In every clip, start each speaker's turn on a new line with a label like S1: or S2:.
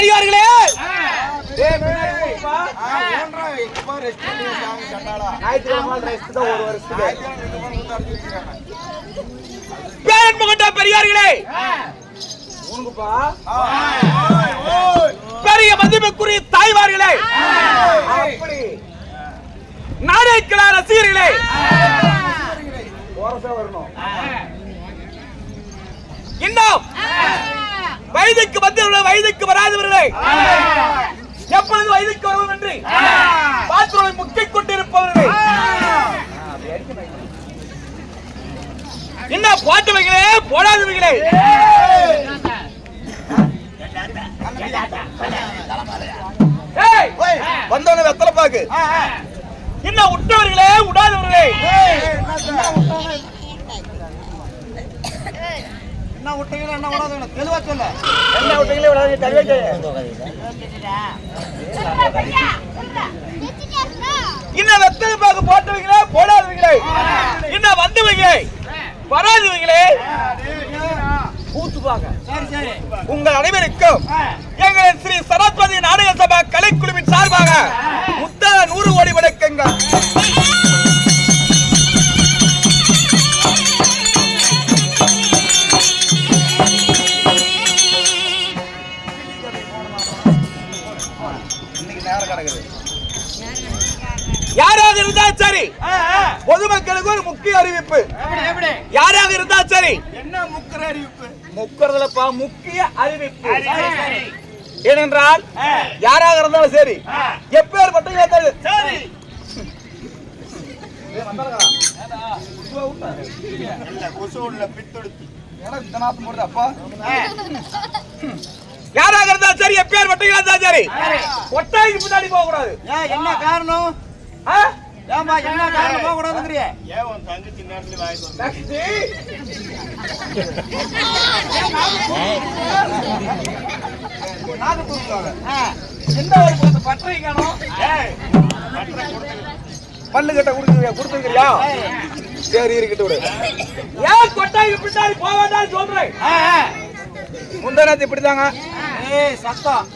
S1: பெரியவர்களே. பேரன்பு கொண்ட பெரியார்களே. பெரிய மதிப்புக்குரிய தாய்வார்களே நாடேக்கிற ரசிகர்களே இன்னும். வயதுக்கு மத்தியில் வயதுக்கு வராதவர்களே. எப்பொழுது வயதுக்கு வருவோம் என்று பாத்திரம் முக்கிக் கொண்டிருப்பவர்களே என்ன போட்டவைகளே போடாதவைகளே. ஏய்,
S2: வந்தவன வெத்தலை பாக்கு
S1: என்ன விட்டவர்களே விடாதவர்களே
S2: என்ன விட்டீங்க என்ன விடாதுங்க தெளிவா சொல்ல.
S1: என்ன விட்டீங்களே விடாதீங்க தருவே இன்னும் வெத்தலை பாக்கு போட்டவங்களே போடாதவங்களே இன்னும் வந்தவங்களே? வராதவங்களே கூத்துப்பாங்க
S2: சரி சரி.
S1: உங்கள் அனைவருக்கும் எங்களின் ஸ்ரீ சரஸ்வதி நாடக சபா கலைக்குழுவின் சார்பாக முத்தா நூறு கோடி வணக்கங்கள். அறிவிப்பு
S2: எப்படி எப்படி?
S1: யாராக இருந்தாலும் சரி.
S2: என்ன முக்கிற அறிவிப்பு?
S1: முக்கிறதுலப்பா முக்கிய அறிவிப்பு.
S2: சரி சரி.
S1: ஏனென்றால் யாராக இருந்தாலும் சரி. எப்பேற்பட்ட
S2: சரி. போடுது அப்பா?
S1: யாராக இருந்தாலும் சரி எப்பேற்பட்ட சரி. ஒட்டாய்க்கு முன்னாடி போக கூடாது
S2: ஏன் என்ன காரணம்? ஏமா என்ன காரணம்? போக கூடாதுங்கிறிய.
S1: லக்ஷ்மி.
S2: நாக்கு தூக்குவாங்க
S1: என்ன ஒரு பத்து பற்றை காணோம் பல்லு கட்ட கொடுத்துருக்கியா கொடுத்துருக்கியா சரி இருக்கட்டும் விடு. ஏன் கொட்டாய்க்கு பின்னாடி போக வேண்டாம்னு சொல்றேன்? முந்தானத்து இப்படிதாங்க
S2: ஏய் சத்தம்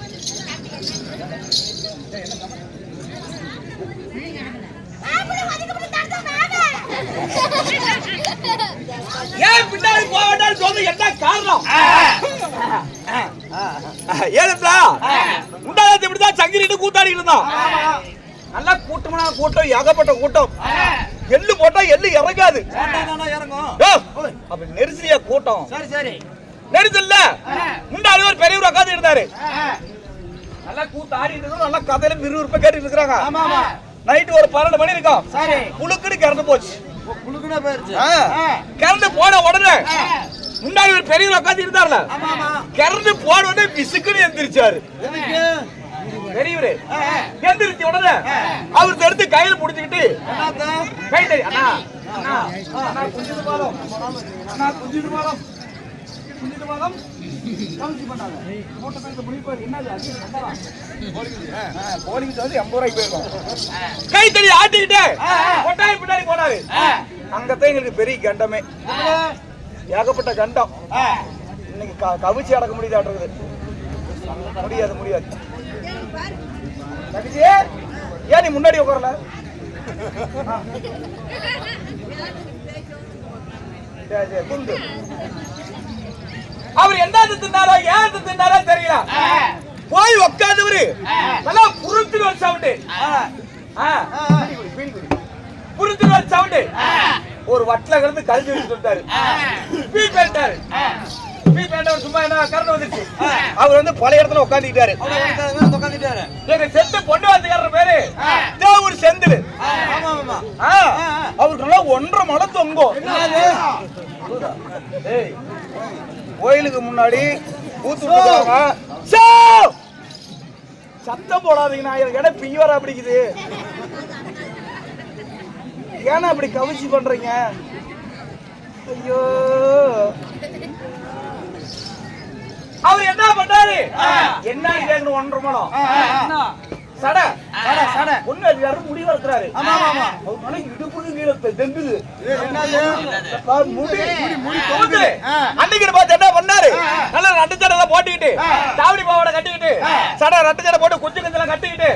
S1: ஏன் பின்னாடி சொல்றது என்ன காரணம்? ஏதா முந்தானத்து இப்படிதான் சங்கிலிட்டு கூத்தாடிட்டு இருந்தோம் நல்லா கூட்டமான கூட்டம் ஏகப்பட்ட கூட்டம். எள்ளு போட்டா எள்ளு இறங்காது.
S2: போட்டாதானே இறங்கும்?
S1: யோ, அப்ப நெரிசலியா கூட்டம்.
S2: சரி சரி.
S1: நெரிசல்ல? முன்னாடி ஒரு பெரியவர் உட்காந்து இருந்தாரு. நல்லா கூத்து ஆடிட்டு இருக்கோம் நல்லா கதையில விறுவிறுப்பா
S2: ஆமா ஆமா.
S1: நைட்டு ஒரு பன்னெண்டு மணி இருக்கும்.
S2: சரி.
S1: புழுக்குன்னு கிறந்து போச்சு.
S2: குளுக்குனா போயிருச்சு.
S1: கிறந்து போன உடனே முன்னாடி ஒரு பெரியவர் உட்காந்து இருந்தார்ல? கிறந்து போன உடனே விசுக்குன்னு எந்திரிச்சாரு. பெரியவரு எந்திரிச்ச உடனே அவர் எடுத்து கையில புடிச்சுக்கிட்டு
S2: என்னத்த?
S1: கை தடி அண்ணா அண்ணா அண்ணா குஞ்சிட்டு பாலம். அண்ணா குஞ்சிட்டு பாலம். குஞ்சிட்டு பாலம். கவுன்சி பண்ணாங்க. மூட்டை பேருக்கு முடிப்பாரு என்னது அது? நம்பரா போலிக்கு வந்து எண்பது ரூபாய்க்கு போயிருக்கோம். கை தடி ஆட்டிக்கிட்டு கொட்டாய் பின்னாடி போனாரு. அங்கத்தான் எங்களுக்கு பெரிய கண்டமே. ஏகப்பட்ட கண்டம். இன்னைக்கு க- கவிச்சி அடக்க முடியுதாட்டுறது முடியாது முடியாது. தங்கச்சி, ஏன் நீ முன்னாடி உட்காரல? சரி, சரி, குண்டு. அவர் என்னது தின்னாரோ ஏன் தின்னாரோ தெரியல. போய் உட்காந்துவரு நல்லா புருத்துட்டு ஒரு சவுண்டு. புருத்துட்டு ஒரு சவுண்டு. ஒரு வட்டில கிடந்து கழிஞ்சு வச்சுட்டு வந்தாரு பீ பேண்டாரு பீ பேண்டவர் சும்மா என்ன கரண்ட் வந்துச்சு அவர் வந்து பழைய இடத்துல உட்காந்துக்கிட்டாரு
S2: உட்காந்துட்டாரு
S1: எங்க செத்து பொண்ணு வாத்துக்காரர் பேரு. தேவூர் செந்தில். அவருக்கு நல்லா ஒன்றரை மலை தொங்கும். கோயிலுக்கு முன்னாடி ஊத்து! சத்தம் போடாதீங்க நான் எனக்கு இடம் பிய்வரா பிடிக்குது. ஏன்னா அப்படி கவிச்சி பண்றீங்க ஐயோ. அவர் என்ன பண்ணாரு? என்ன கேட்கணும் ஒன்றரை மலம் சடை.
S2: சடை, சடை.
S1: ஒண்ணு அது யாரும் முடிவு இருக்கிறாரு.
S2: ஆமா, ஆமா,
S1: மேல இடுப்புக்கு கீழே தெ- தெங்குது
S2: என்னது?
S1: அப்பா, முடி. முடி தொங்குது. அன்னைக்கு பார்த்து என்ன பண்ணாரு? நல்ல நண்டு சடை போட்டுக்கிட்டு தாவடி பாவாடை கட்டிக்கிட்டு சடை ரெட்டை சடை போட்டு குஞ்சு கஞ்செல்லாம் கட்டிக்கிட்டு.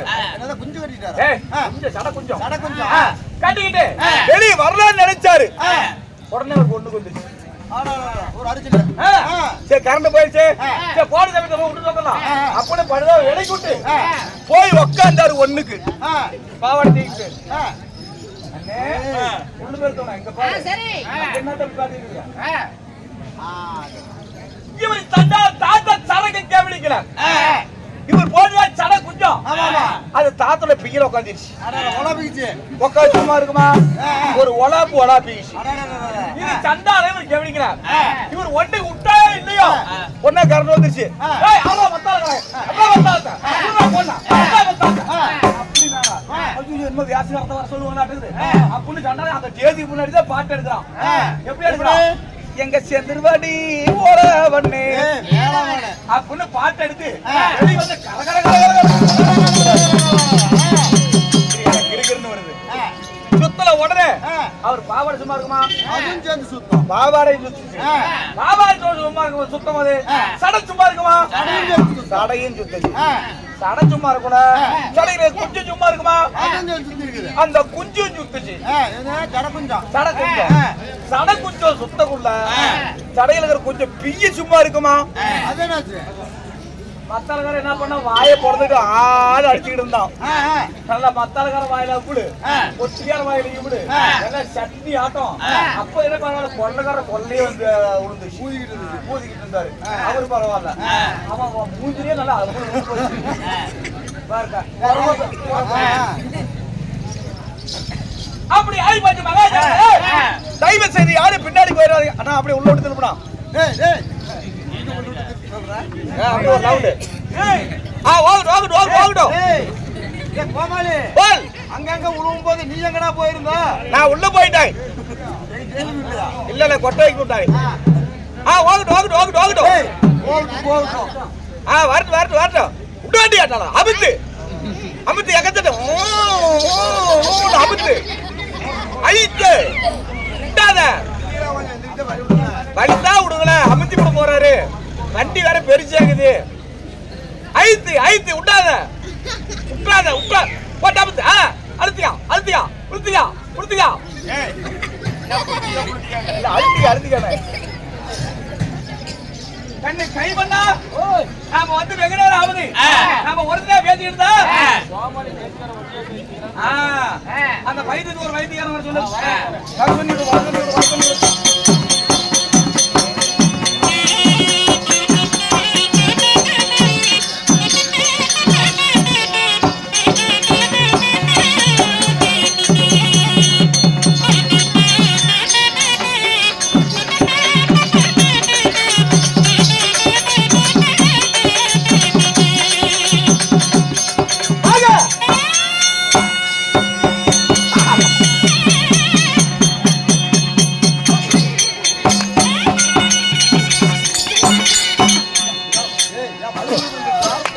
S2: குஞ்சு கட்டிட்டாரா?
S1: ஏய் குஞ்சு சடை குஞ்சம்.
S2: சடை குஞ்சம்.
S1: கட்டிக்கிட்டு. வெளிய வரலாம்னு நினைச்சாரு. உடனே ஒரு பொண்ணு கரண்ட் போயிடுச்சு. போன சமயத்தை விட்டு சொல்லலாம். அப்படி போய் உக்காந்தாரு ஒண்ணுக்கு. பாவாடை ஒண்ணு பேர் தோணா இங்க பாரு.
S3: சரி.
S1: என்ன தம்பி பாத்தீங்க
S2: ஆ.
S1: இவர் தண்டா தாத்தா அது தாத்தோட பிகில உட்காந்துருச்சு. உட்காந்து சும்மா இருக்குமா. ஒரு ஒலாப்பு ஒலாப்பிச்சு. இது சண்டால இவர் கவனிக்கிறார். இவர் ஒண்ணு விட்டாயே இல்லையோ. ஒன்னா கரண்ட் வந்துருச்சு. வியாசி நடத்த வர சொல்லுவாங்களாட்டுது
S2: ஆ.
S1: அப்படின்னு சண்டால அந்த தேதி முன்னாடி தான் பாட்டு எடுக்கிறான். எப்படி எடுக்கிறான்? எங்க செந்திருவாடி ஓர வண்ணே
S2: ஏய், வேளாங்கண்ணு.
S1: அப்படின்னு பாட்டு எடுத்து சுத்தல உடனே. அவர் பாவாடை சும்மா இருக்குமா
S2: அதுவும் சேர்ந்து சுத்தம்.
S1: பாவாடை. பாவாடை சும்மா இருக்குமா சுத்தம் அது. சடை சும்மா இருக்குமா
S2: சேர்ந்து சுத்தம்.
S1: சடை சும்மா இருக்கணும்
S2: ஆ.
S1: சடையில குஞ்சு சும்மா இருக்குமா. அந்த குஞ்சும் சுத்துச்சு
S2: குஞ்சம்.
S1: சடை குஞ்சம்
S2: ஆ.
S1: சடை குஞ்சம் சுத்தக்குள்ள. சடையில இருக்கிற கொஞ்சம் பிய்ய சும்மா இருக்குமா
S2: அது?
S1: மத்தாளக்காரன் என்ன பண்ணா வாயை பிறந்துட்டு ஆடு அடிச்சுக்கிட்டு இருந்தான். நல்லா மத்தாளக்கார வாயில விடு
S2: ஆ.
S1: ஒத்தியார வாயில விடு. எல்லாம் சட்னி ஆட்டம். அப்ப என்ன பரவாயில்ல கொள்ளக்கார கொள்ளையே வந்து விழுந்துச்சு
S2: ஊதிக்கிட்டு இருந்துச்சு.
S1: ஊதிக்கிட்டு இருந்தாரு. அவரு பரவாயில்ல. அவன் மூஞ்சிலே நல்லா. அப்படி ஆயி போச்சு மகாஜா. தயவு செய்து யாரும் பின்னாடி போயிடாதீங்க அண்ணா அப்படியே உள்ள விட்டு திருப்பினா
S2: அங்கங்க உழுவும் போது நீ எங்கடா போயிருந்த
S1: நான் உள்ள போயிட்டேன் இல்ல இல்ல கொட்டை வைக்க விட்டாங்க
S2: ஆ.
S1: ஆ வாங்கட்டும் வாங்கட்டும் வாங்கட்டும் வாங்கட்டும் ஆ வரட்டும் வரட்டும் வரட்டும் விட்டு ஆட்டாளா அமித்து அமுத்து எக்கச்சட்ட அமுத்து அழித்து விட்டாத
S2: வழி
S1: விடுங்களேன் அமுத்தி விட போறாரு வண்டி வேற பெருசாகுது ஐத்து ஐத்து விட்டாத விட்டாத விட்டா போட்டு ஆ அழுத்தியா அழுத்தியா உளுத்தியா உளுத்தியா அழுத்தியா அழுத்திக்கானே கண்ணு கை பண்ணா. நாம வந்து வெகு நேரம் ஆகுது நாம ஒருத்தரா பேசிட்டு இருந்தா ஆ, அந்த வைத்தியத்துக்கு ஒரு வைத்தியக்காரன் வர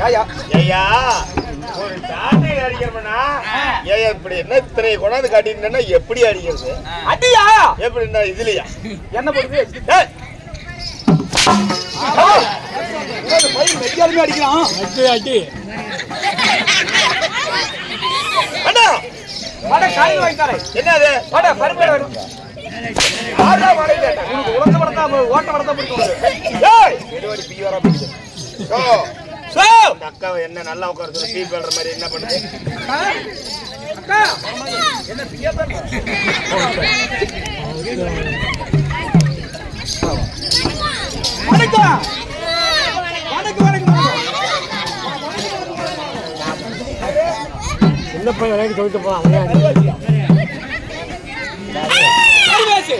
S4: ஐயா ஒரு டாட்டை அடிக்கிறோம்னா ஏன் இப்படி என்ன இத்தனை கொண்டாந்து காட்டினா எப்படி அடிக்கிறது
S1: அடியா?
S4: எப்படி என்ன இதுலயா?
S1: என்ன பண்ணுது ஏய். ஏய், என்னது பையன் மெய்யாலுமே அடிக்கிறான்?
S4: அண்ணா!
S1: வட காயில் வாங்கித்தாரேன்
S4: என்னது
S1: வட பருப்பு வரும். ஆடா வடை கேட்டேன் உனக்கு உலக ஓட்ட பிடிக்கும்.
S4: ஏய்! ஓ
S1: சோ
S4: அந்த அக்காவை என்ன நல்லா உட்கார சொல்லி ஃபீல் பண்ற மாதிரி என்ன பண்ணுது?
S1: அக்கா என்ன தான் வணக்கம் வணக்கம் வணக்கம்
S3: பையன் விளையாடி
S1: அடிவாசி.